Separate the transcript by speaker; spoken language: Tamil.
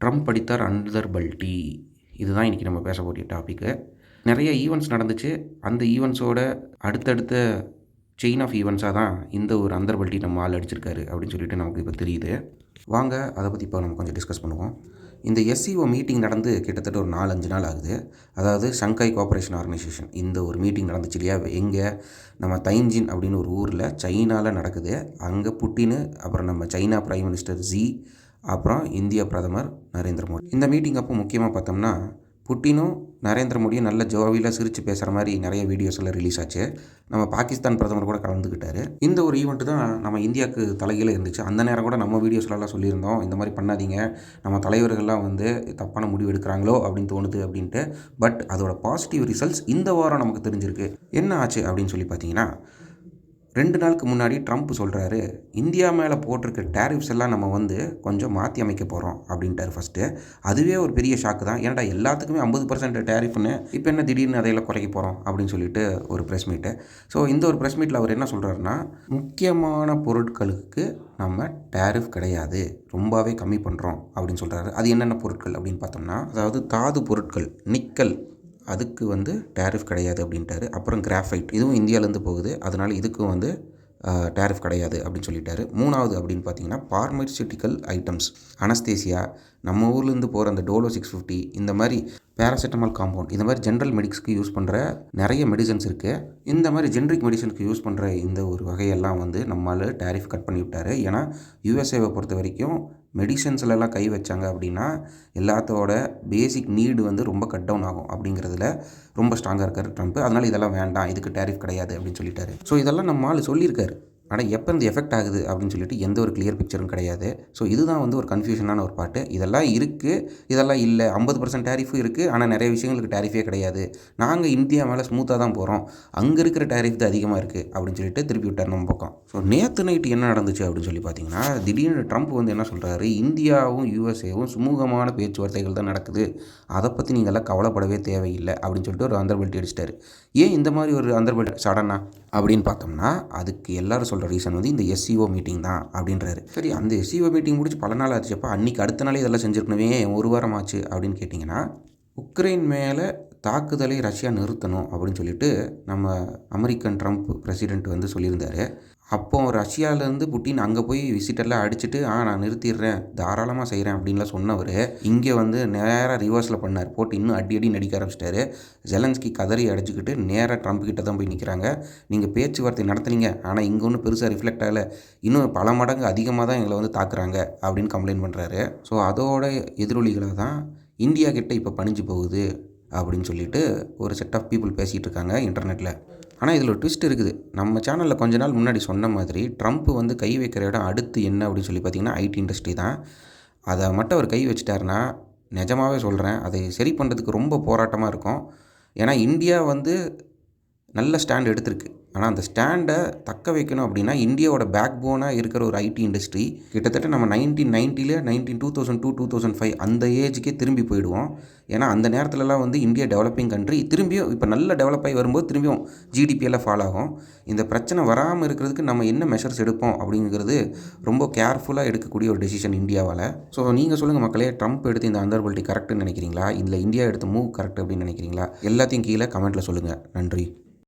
Speaker 1: ட்ரம்ப் அடித்தார் அண்டர் பல்டி இதுதான் இன்றைக்கி நம்ம பேச போகிற டாப்பிக்கு நிறைய ஈவெண்ட்ஸ் நடந்துச்சு. அந்த ஈவெண்ட்ஸோட அடுத்தடுத்த செயின் ஆஃப் ஈவெண்ட்ஸாக தான் இந்த ஒரு அந்தர் பல்ட்டி நம்ம ஆள் அடிச்சிருக்காரு அப்படின்னு சொல்லிட்டு நமக்கு இப்போ தெரியுது. வாங்க அதை பற்றி இப்போ நம்ம கொஞ்சம் டிஸ்கஸ் பண்ணுவோம். இந்த எஸ்சிஓ மீட்டிங் நடந்து கிட்டத்தட்ட ஒரு நாலஞ்சு நாள் ஆகுது. அதாவது ஷங்காய் கோஆப்ரேஷன் ஆர்கனைசேஷன் இந்த ஒரு மீட்டிங் நடந்துச்சு இல்லையா? எங்கே? நம்ம தைஞ்சின் அப்படின்னு ஒரு ஊரில் சைனாவில் நடக்குது. அங்கே புட்டின்னு அப்புறம் நம்ம சைனா ப்ரைம் மினிஸ்டர் ஜி அப்புறம் இந்திய பிரதமர் நரேந்திர மோடி. இந்த மீட்டிங் அப்போ முக்கியமாக பார்த்தோம்னா புட்டினும் நரேந்திர மோடியும் நல்ல ஜோவியில் சிரித்து பேசுகிற மாதிரி நிறைய வீடியோஸ் எல்லாம் ரிலீஸ் ஆச்சு. நம்ம பாகிஸ்தான் பிரதமர் கூட கலந்துக்கிட்டாரு. இந்த ஒரு ஈவெண்ட்டு தான் நம்ம இந்தியாவுக்கு தலையில் இருந்துச்சு. அந்த நேரம் கூட நம்ம வீடியோஸ்லாம் சொல்லியிருந்தோம். இந்த மாதிரி பண்ணாதீங்க. நம்ம தலைவர்கள்லாம் வந்து தப்பான முடிவு எடுக்கிறாங்களோ அப்படின்னு தோணுது அப்படின்ட்டு. பட் அதோட பாசிட்டிவ் ரிசல்ட்ஸ் இந்த வாரம் நமக்கு தெரிஞ்சிருக்கு. என்ன ஆச்சு அப்படின்னு சொல்லி பார்த்தீங்கன்னா ரெண்டு நாளுக்கு முன்னாடி ட்ரம்ப் சொல்கிறாரு இந்தியா மேலே போட்டிருக்க டேரிஃப்ஸ் எல்லாம் நம்ம வந்து கொஞ்சம் மாற்றி அமைக்க போகிறோம் அப்படின்ட்டார் ஃபஸ்ட்டு அதுவே ஒரு பெரிய ஷாக்கு தான். ஏன்டா எல்லாத்துக்குமே ஐம்பது பர்சன்ட் டேரிஃப்னு இப்போ என்ன திடீர்னு அதையெல்லாம் குறைக்க போகிறோம் அப்படின்னு சொல்லிட்டு ஒரு ப்ரெஸ் மீட்டு ஸோ இந்த ஒரு ப்ரெஸ் மீட்டில் அவர் என்ன சொல்கிறாருன்னா முக்கியமான பொருட்களுக்கு நம்ம டேரிஃப் கிடையாது ரொம்பவே கம்மி பண்ணுறோம் அப்படின்னு சொல்கிறாரு அது என்னென்ன பொருட்கள் அப்படின்னு பார்த்தோம்னா அதாவது தாது பொருட்கள் நிக்கல் அதுக்கு வந்து டேரிஃப் கிடையாது அப்படின்ட்டாரு. அப்புறம் கிராஃபைட் இதுவும் இந்தியாவிலேருந்து போகுது. அதனால் இதுக்கும் வந்து டேரிஃப் கிடையாது அப்படின்னு சொல்லிட்டாரு. மூணாவது அப்படின்னு பார்த்தீங்கன்னா பார்மசிட்டிக்கல் ஐட்டம்ஸ் அனஸ்தேசியா நம்ம ஊர்லேருந்து போகிற அந்த டோலோ சிக்ஸ் ஃபிஃப்டி இந்த மாதிரி பேராசிட்டமால் காம்பவுண்ட் இந்த மாதிரி ஜென்ரல் மெடிக்ஸ்க்கு யூஸ் பண்ணுற நிறைய மெடிசன்ஸ் இருக்குது இந்த மாதிரி ஜென்ரிக் மெடிசனுக்கு யூஸ் பண்ணுற இந்த ஒரு வகையெல்லாம் வந்து நம்மளால் டேரிஃப் கட் பண்ணி விட்டார். ஏன்னா யூஎஸ்ஏவை பொறுத்த வரைக்கும் மெடிசன்ஸ்லலாம் கை வச்சாங்க அப்படின்னா எல்லாத்தோட பேசிக் நீடு வந்து ரொம்ப கட் டவுன் ஆகும் அப்படிங்கிறதுல ரொம்ப ஸ்ட்ராங்காக இருக்கார் ட்ரம்ப் அதனால் இதெல்லாம் வேண்டாம் இதுக்கு டேரிஃப் கிடையாது அப்படின்னு சொல்லிட்டாரு. ஸோ இதெல்லாம் நம்ம ஆள் சொல்லியிருக்காரு. ஆனால் எப்போ இந்த எஃபெக்ட் ஆகுது அப்படின்னு சொல்லிட்டு எந்த ஒரு கிளியர் பிக்சரும் கிடையாது. ஸோ இதுதான் வந்து ஒரு கன்ஃபியூஷனான ஒரு பாட்டு. இதெல்லாம் இருக்குது இதெல்லாம் இல்லை. ஐம்பது பர்சன்ட் டேரிஃபும் இருக்குது ஆனால் நிறைய விஷயங்களுக்கு டேரிஃபே கிடையாது. நாங்கள் இந்தியா மேலே ஸ்மூத்தாக தான் போகிறோம் அங்கே இருக்கிற டேரிஃப் தான் அதிகமாக இருக்குது அப்படின்னு சொல்லிட்டு திருப்பி விட்டார் நம்ம பக்கம். ஸோ நேற்று நைட்டு என்ன நடந்துச்சு அப்படின்னு சொல்லி பார்த்தீங்கன்னா திடீர்னு ட்ரம்ப் வந்து என்ன சொல்கிறாரு இந்தியாவும் யூஎஸ்ஏவும் சுமூகமான பேச்சுவார்த்தைகள் தான் நடக்குது. அதை பற்றி நீங்கள்லாம் கவலைப்படவே தேவையில்லை அப்படின்னு சொல்லிட்டு ஒரு அந்தர்பல்ட்டி அடிச்சிட்டாரு. ஏன் இந்த மாதிரி ஒரு அந்தர்பல்ட் சடனா அப்படின்னு பார்த்தோம்னா அதுக்கு எல்லோரும் சொல்கிற ரீசன் வந்து இந்த எஸ்சிஓ மீட்டிங் தான் அப்படின்றாரு. சரி அந்த எஸ்சிஓ மீட்டிங் முடிச்சு பல நாள் ஆச்சுப்பா அன்றைக்கி அடுத்த நாளே இதெல்லாம் செஞ்சுருக்கணுமே ஒரு வாரம் ஆச்சு அப்படின்னு கேட்டிங்கன்னா உக்ரைன் மேலே தாக்குதலை ரஷ்யா நிறுத்தணும் அப்படின்னு சொல்லிட்டு நம்ம அமெரிக்கன் ட்ரம்ப் பிரசிடெண்ட் வந்து சொல்லியிருந்தார். அப்போ ரஷ்யாவிலேருந்து புட்டின் அங்கே போய் விசிட்டெல்லாம் அடிச்சுட்டு ஆ நான் நிறுத்திடுறேன் தாராளமாக செய்கிறேன் அப்படின்லாம் சொன்னவர் இங்கே வந்து நேராக ரிவர்ஸில் பண்ணார். போட்டு இன்னும் அடி அடி நடிக்க ஆரம்பிச்சிட்டாரு. ஜெலன்ஸ்கி கதறி அடிச்சுக்கிட்டு நேராக ட்ரம்ப் கிட்ட தான் போய் நிற்கிறாங்க நீங்கள் பேச்சுவார்த்தை நடத்துனீங்க ஆனால் இங்கே ஒன்றும் பெருசாக ரிஃப்ளெக்ட் ஆகலை. இன்னும் பல மடங்கு அதிகமாக தான் எங்களை வந்து தாக்குறாங்க அப்படின்னு கம்ப்ளைண்ட் பண்ணுறாரு ஸோ அதோட எதிரொலிகளை தான் இந்தியா கிட்டே இப்போ பணிஞ்சு போகுது அப்படின்னு சொல்லிட்டு ஒரு செட் ஆஃப் பீப்புள் பேசிகிட்டு இருக்காங்க இன்டர்நெட்டில் ஆனால் இதில் ஒரு ட்விஸ்ட் இருக்குது. நம்ம சேனலில் கொஞ்ச நாள் முன்னாடி சொன்ன மாதிரி ட்ரம்ப் வந்து கை வைக்கிற இடம் அடுத்து என்ன அப்படின்னு சொல்லி பார்த்தீங்கன்னா ஐடி இண்டஸ்ட்ரி தான். அதை மட்டும் அவர் கை வச்சிட்டாருன்னா நிஜமாகவே சொல்கிறேன் அதை சரி பண்ணுறதுக்கு ரொம்ப போராட்டமாக இருக்கும். ஏன்னா இந்தியா வந்து நல்ல ஸ்டாண்ட் எடுத்திருக்கு. ஆனால் அந்த ஸ்டாண்டை தக்க வைக்கணும் அப்படின்னா இந்தியாவோட பேக் போனாக இருக்கிற ஒரு ஐடி இண்டஸ்ட்ரி கிட்டத்தட்ட நம்ம nineteen நைன்ட்டியில் nineteen two thousand two two thousand five அந்த ஏஜுக்கே திரும்பி போயிடுவோம். ஏன்னா அந்த நேரத்துலலாம் வந்து இந்தியா டெவலப்பிங் கண்ட்ரி திரும்பியும் இப்போ நல்ல டெவலப் ஆகி வரும்போது திரும்பியும் ஜிடிபியெல்லாம் ஃபாலோ ஆகும். இந்த பிரச்சனை வராமல் இருக்கிறதுக்கு நம்ம என்ன மெஷர்ஸ் எடுப்போம் அப்படிங்கிறது ரொம்ப கேர்ஃபுல்லாக எடுக்கக்கூடிய ஒரு டெசிஷன் இந்தியாவால். ஸோ நீங்கள் சொல்லுங்கள் மக்களே ட்ரம்ப் எடுத்து இந்த அந்தர்பல்ட்டி கரெக்டுன்னு நினைக்கிறீங்களா? இதில் இந்தியா எடுத்த மூவ் கரெக்ட் அப்படின்னு நினைக்கிறீங்களா? எல்லாத்தையும் கீழே கமெண்ட்டில் சொல்லுங்கள் நன்றி.